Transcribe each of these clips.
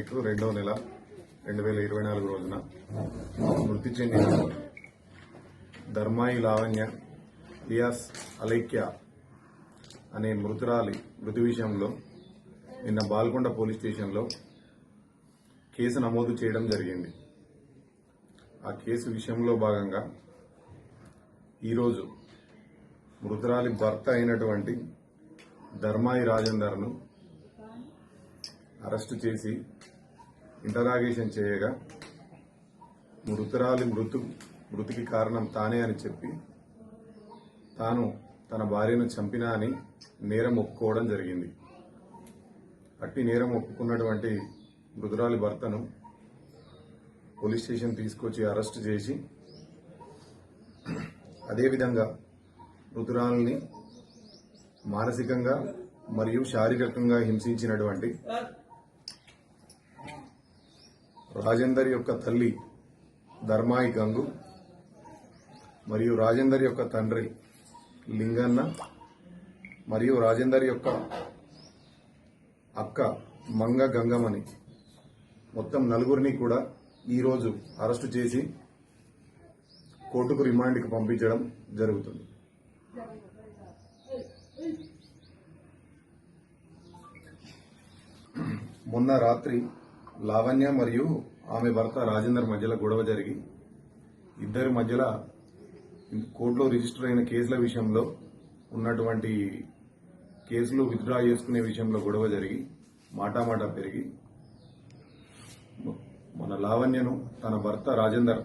తారీఖు రెండవ నెల రెండు వేల ఇరవై నాలుగు రోజున మృతి చెందిన ధర్మాయి లావణ్య రియాస్ అలైక్య అనే మృతురాలి మృతి విషయంలో నిన్న బాల్కొండ పోలీస్ స్టేషన్లో కేసు నమోదు చేయడం జరిగింది. ఆ కేసు విషయంలో భాగంగా ఈరోజు మృతురాలి భర్త అయినటువంటి ధర్మాయి రాజేందర్ను అరెస్టు చేసి ఇంటరాగేషన్ చేయగా మృతురాలి మృతు మృతికి కారణం తానే అని చెప్పి తాను తన భార్యను చంపినా అని నేరం ఒప్పుకోవడం జరిగింది. అట్టి నేరం ఒప్పుకున్నటువంటి మృతురాలి భర్తను పోలీస్ స్టేషన్ తీసుకొచ్చి అరెస్ట్ చేసి అదేవిధంగా మృతురాలని మానసికంగా మరియు శారీరకంగా హింసించినటువంటి రాజేందర్ యొక్క తల్లి ధర్మాయి గంగు మరియు రాజేందర్ యొక్క తండ్రి లింగన్న మరియు రాజేందర్ యొక్క అక్క మంగ గంగమని మొత్తం నలుగురిని కూడా ఈరోజు అరెస్టు చేసి కోర్టుకు రిమాండ్కి పంపించడం జరుగుతుంది. మొన్న రాత్రి లావణ్య మరియు ఆమె భర్త రాజేందర్ మధ్యలో గొడవ జరిగి ఇద్దరి మధ్యలో కోర్టులో రిజిస్టర్ అయిన కేసుల విషయంలో ఉన్నటువంటి కేసులు విత్డ్రా చేసుకునే విషయంలో గొడవ జరిగి మాటామాట పెరిగి మన లావణ్యను తన భర్త రాజేందర్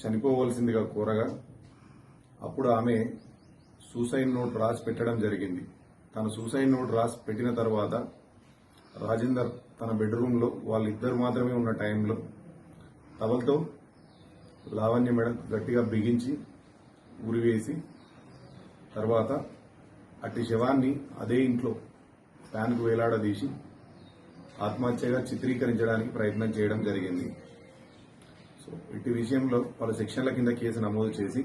చనిపోవలసిందిగా కోరగా అప్పుడు ఆమె సూసైడ్ నోట్ రాసి పెట్టడం జరిగింది. తన సూసైడ్ నోట్ రాసి పెట్టిన తర్వాత రాజేందర్ తన బెడ్రూమ్లో వాళ్ళిద్దరు మాత్రమే ఉన్న టైంలో టవల్తో లావణ్య మెడ గట్టిగా బిగించి ఉరివేసి తర్వాత అట్టి శవాన్ని అదే ఇంట్లో ఫ్యాన్కు వేలాడదీసి ఆత్మహత్యగా చిత్రీకరించడానికి ప్రయత్నం చేయడం జరిగింది. సో ఇటు విషయంలో పలు సెక్షన్ల కింద కేసు నమోదు చేసి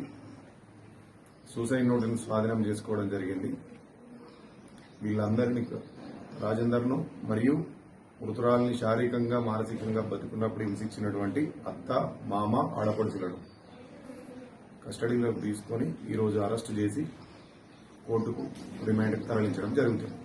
సూసైడ్ నోటును స్వాధీనం చేసుకోవడం జరిగింది. వీళ్ళందరినీ రాజేందర్ను మరియు మృతురాలని శారీరకంగా మానసికంగా బతుకున్నప్పుడు హింసించినటువంటి అత్త మామ ఆడపడుచులను కస్టడీలోకి తీసుకొని ఈరోజు అరెస్టు చేసి కోర్టుకు రిమాండ్కి తరలించడం జరుగుతుంది.